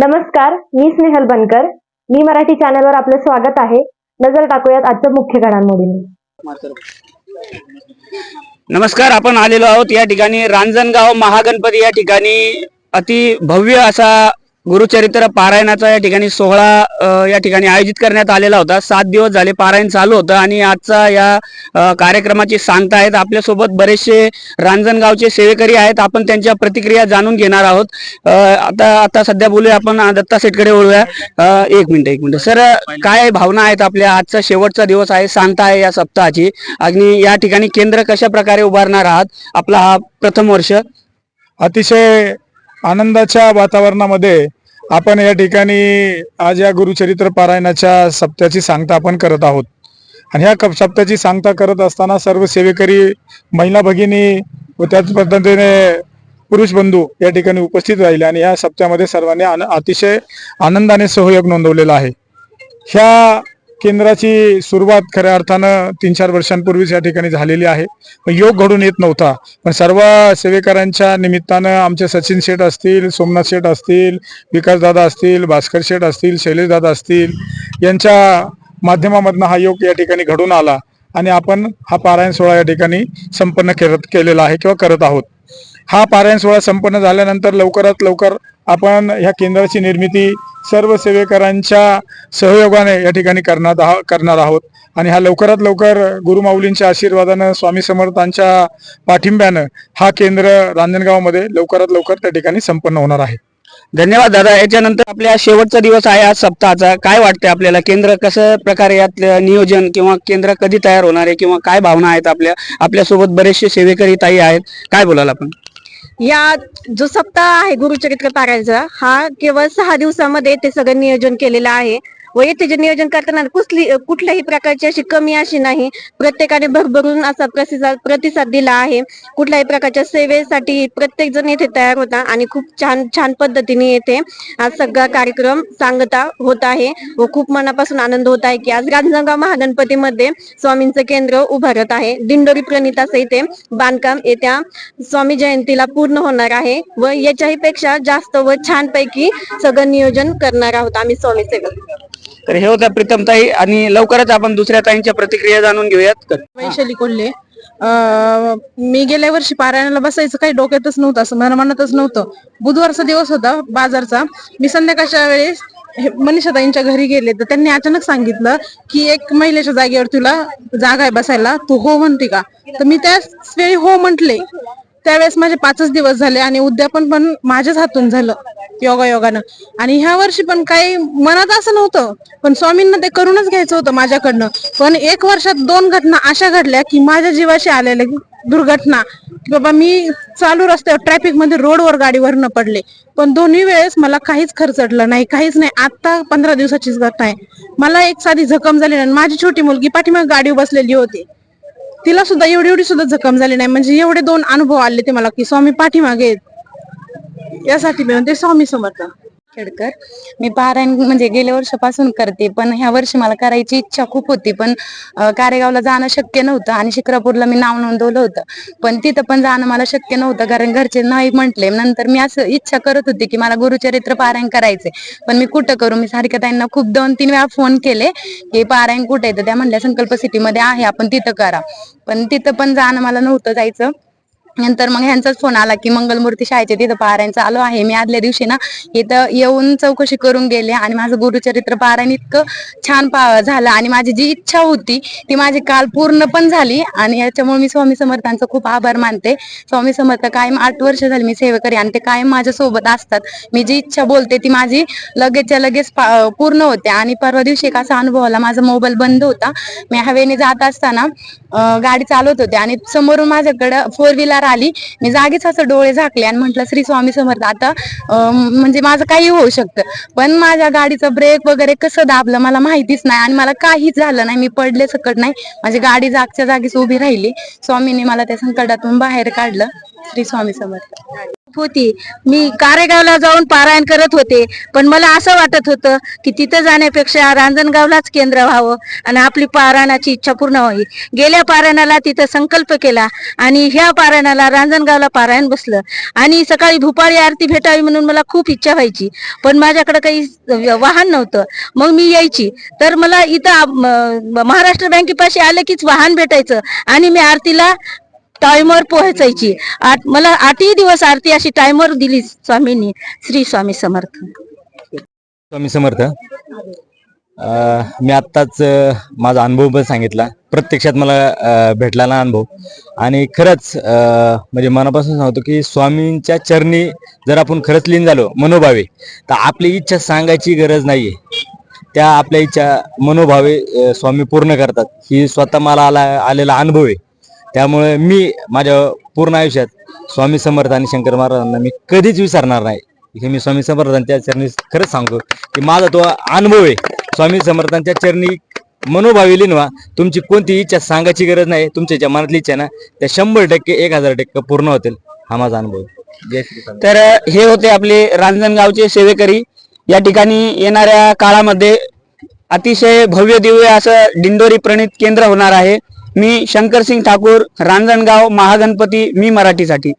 नमस्कार मी स्नेहल बनकर. मी मराठी चॅनलवर आपलं स्वागत आहे. नजर टाकूयात आजच्या मुख्य घडामोडींनी. नमस्कार आपण आलेलो आहोत या ठिकाणी. रांजणगाव महागणपती या ठिकाणी अति भव्य असा गुरुचरित्र पारायणाचा या ठिकाणी सोहळा या ठिकाणी आयोजित करण्यात आलेला होता. सात दिवस झाले पारायण चालू होतं आणि आजचा या कार्यक्रमाची सांगता आहेत आपल्यासोबत बरेचसे रांजणगावचे सेवेकरी आहेत. आपण त्यांच्या प्रतिक्रिया जाणून घेणार आहोत. आता आता सध्या बोलूया आपण. दत्ता सेटकडे बोलूया एक मिनिट एक मिनिट. सर काय भावना आहेत आपल्या? आजचा शेवटचा दिवस आहे सांगता आहे या सप्ताहाची. आणि या ठिकाणी केंद्र कशा प्रकारे उभारणार आहात? आपला हा प्रथम वर्ष. अतिशय आनंदाच्या वातावरणामध्ये आपण या ठिकाणी आज या गुरुचरित्र पारायणाच्या सप्त्याची सांगता आपण करत आहोत. आणि ह्या कप सप्त्याची सांगता करत असताना सर्व सेवेकरी महिला भगिनी व त्याच पद्धतीने पुरुष बंधू या ठिकाणी उपस्थित राहिले आणि या सप्त्यामध्ये सर्वांनी आन अतिशय आनंदाने सहयोग नोंदवलेला आहे. ह्या केंद्राची सुरुवात खऱ्या अर्थानं तीन चार वर्षांपूर्वीच या ठिकाणी झालेली आहे. पण योग घडून येत नव्हता. पण सर्व सेवेकरांच्या निमित्तानं आमचे सचिन शेठ असतील सोमनाथ शेठ असतील विकासदादा असतील भास्कर शेठ असतील शैलेशदादा असतील यांच्या माध्यमामधनं हा योग या ठिकाणी घडून आला आणि आपण हा पारायण सोहळा या ठिकाणी संपन्न करत केलेला आहे किंवा करत आहोत. हा पारायण सोहळा संपन्न झाल्यानंतर लवकरात लवकर आपण ह्या केंद्राची निर्मिती सर्व सेवेकरांच्या सहयोगाने या ठिकाणी करणार करणार आहोत. आणि हा लवकरात लवकर गुरुमाऊलींच्या आशीर्वादानं स्वामी समर्थांच्या पाठिंब्यानं हा केंद्र रांजणगावमध्ये लवकरात लवकर त्या ठिकाणी संपन्न होणार आहे. धन्यवाद दादा. याच्यानंतर आपल्या शेवटचा दिवस आहे आज सप्ताहाचा. काय वाटतंय आपल्याला? केंद्र कसं प्रकारे यातलं नियोजन किंवा केंद्र कधी तयार होणार आहे किंवा काय भावना आहेत आपल्या? आपल्यासोबत बरेचसे सेवेकरी ताई आहेत. काय बोलाल आपण? या जो सप्ताह आहे गुरुचरित्र पारायणचा हा केवळ सहा दिवसामध्ये ते सगळं नियोजन केलेलं आहे. व येथे जे नियोजन करताना कुठली कुठल्याही प्रकारची अशी कमी अशी नाही. प्रत्येकाने भरभरून असा प्रतिसाद प्रतिसाद दिला आहे. कुठल्याही प्रकारच्या सेवेसाठी प्रत्येक जण येथे तयार होता आणि खूप छान छान पद्धतीने येथे आज सगळा कार्यक्रम सांगता होत आहे. व खूप मनापासून आनंद होत आहे की आज रांजणगाव महागणपतीमध्ये स्वामींचं केंद्र उभारत आहे. दिंडोरी प्रणित इथे बांधकाम येत्या स्वामी जयंतीला पूर्ण होणार आहे. व याच्याही पेक्षा जास्त व छानपैकी सगळं नियोजन करणार आहोत आम्ही स्वामी सेवक. तर हे होत्या प्रीतम ताई. आणि लवकरच आपण दुसऱ्या ताईंच्या प्रतिक्रिया जाणून घेऊयात. वैशाली कोल्हे. मी गेल्या वर्षी पारायणाला बसायचं काही डोक्यातच नव्हतं असं मला म्हणतच नव्हतं. बुधवारचा दिवस होता बाजारचा. मी संध्याकाळच्या वेळेस मनीषाताईंच्या घरी गेले. तर त्यांनी अचानक सांगितलं की एक महिलेच्या जागेवर तुला जागा आहे बसायला. तू हो म्हणते का? तर मी त्याच वेळी हो म्हंटले. त्यावेळेस माझे पाचच दिवस झाले आणि उद्यापन पण माझ्याच हातून झालं योगा योगानं. आणि ह्या वर्षी पण काही मनात असं नव्हतं पण स्वामींना ते करूनच घ्यायचं होतं माझ्याकडनं. पण एक वर्षात दोन घटना अशा घडल्या की माझ्या जीवाशी आलेल्या दुर्घटना. की बाबा मी चालू रस्त्यावर ट्रॅफिकमध्ये रोडवर गाडीवर न पडले. पण दोन्ही वेळेस मला काहीच खर्चडलं नाही काहीच नाही. आता पंधरा दिवसाचीच घटना आहे. मला एक साधी जखम झाली नाही आणि माझी छोटी मुलगी पाठीमागे गाडी बसलेली होती. तिला सुद्धा एवढी एवढी सुद्धा जखम झाली नाही म्हणजे एवढे दोन अनुभव आले ते मला की स्वामी पाठीमागे आहेत. यासाठी मी म्हणते स्वामी समर्थ खेडकर मी पारायण म्हणजे गेल्या वर्षापासून करते पण ह्या वर्षी मला करायची इच्छा खूप होती पण कारेगावला जाणं शक्य नव्हतं आणि शिक्रापूरला मी नाव नोंदवलं होतं. पण तिथं पण जाणं मला शक्य नव्हतं कारण घरचे नाही म्हटले. नंतर मी असं इच्छा करत होती की मला गुरुचरित्र पारायण करायचंय. पण मी कुठं करू? मी सारख्या ताईंना खूप दोन तीन वेळा फोन केले की पारायण कुठे येतं तर त्या म्हणल्या संकल्प सिटीमध्ये आहे आपण तिथं करा. पण तिथं पण जाणं मला नव्हतं जायचं. नंतर मग ह्यांचाच फोन आला की मंगलमूर्ती शाळेचे तिथं पारायण चालू आहे. मी आदल्या दिवशी ना इथं येऊन चौकशी करून गेले आणि माझं गुरुचरित्र पारायण इतकं छान पा झालं आणि माझी जी इच्छा होती ती माझी काल पूर्ण पण झाली आणि याच्यामुळे मी स्वामी समर्थांचं खूप आभार मानते. स्वामी समर्थ कायम आठ वर्ष झाली मी सेवेकरी आणि ते कायम माझ्या सोबत असतात. मी जी इच्छा बोलते ती माझी लगेचच्या लगेच पूर्ण होते आणि परवा दिवशी एक असा अनुभव आला माझा मोबाईल बंद होता. मी हवेने जात असताना गाडी चालवत होते आणि समोरून माझ्याकडं फोर व्हीलर आली मी जागीच असं डोळे झाकले आणि म्हटलं श्री स्वामी समर्थ आता म्हणजे माझं काही होऊ शकतं. पण माझ्या गाडीचं ब्रेक वगैरे कसं दाबलं मला माहितीच नाही आणि मला काहीच झालं नाही. मी पडले सकट नाही. माझी गाडी जागच्या जागीच उभी राहिली. स्वामींनी मला त्या संकटातून बाहेर काढलं. श्री स्वामी समर्थ. होती. मी कारेगावला जाऊन पारायण करत होते. पण मला असं वाटत होतं की तिथं जाण्यापेक्षा रांजणगावलाच केंद्र व्हावं आणि आपली पारायणाची इच्छा पूर्ण व्हावी गेल्या पारायणाला तिथं संकल्प केला आणि ह्या पारायणाला रांजणगावला पारायण बसलं. आणि सकाळी भूपाळी आरती भेटावी म्हणून मला खूप इच्छा व्हायची. पण माझ्याकडे काही वाहन नव्हतं. मग मी यायची. तर मला इथं महाराष्ट्र बँकेपाशी आलं कीच वाहन भेटायचं आणि मी आरतीला टायमर पोहोचायची. आठ मला आठही दिवस आरती अशी टायमर दिली स्वामींनी. श्री स्वामी समर्थ. स्वामी समर्थ. अं, मी आत्ताच अं, माझा अनुभव पण सांगितला. प्रत्यक्षात मला अं, भेटलेला अनुभव. आणि खरंच अं, म्हणजे मनापासून सांगतो की स्वामींच्या चरणी जर आपण खरंच लीन झालो मनोभावे तर आपली इच्छा सांगायची गरज नाहीये. त्या आपल्या इच्छा मनोभावे अं, स्वामी पूर्ण करतात. ही स्वतः मला आला आलेला अनुभव आहे. त्यामुळे मी माझ्या पूर्ण आयुष्यात स्वामी समर्थ आणि शंकर महाराजांना मी कधीच विसरणार नाही. हे मी स्वामी समर्थांच्या चरणी खरंच सांगतो की माझा तो अनुभव आहे. स्वामी समर्थांच्या चरणी मनोभावी लिनवा तुमची कोणती इच्छा सांगायची गरज नाही तुमच्या ज्या मनातली इच्छा ना त्या शंभर टक्के एक हजार टक्के पूर्ण होतील. हा माझा अनुभव जय श्री तर हे होते आपले रांजणगावचे सेवेकरी. या ठिकाणी येणाऱ्या काळामध्ये अतिशय भव्य दिव्य असं दिंडोरी प्रणित केंद्र होणार आहे. मी शंकरसिंग ठाकूर रांजणगाव महागणपती मी मराठीसाठी.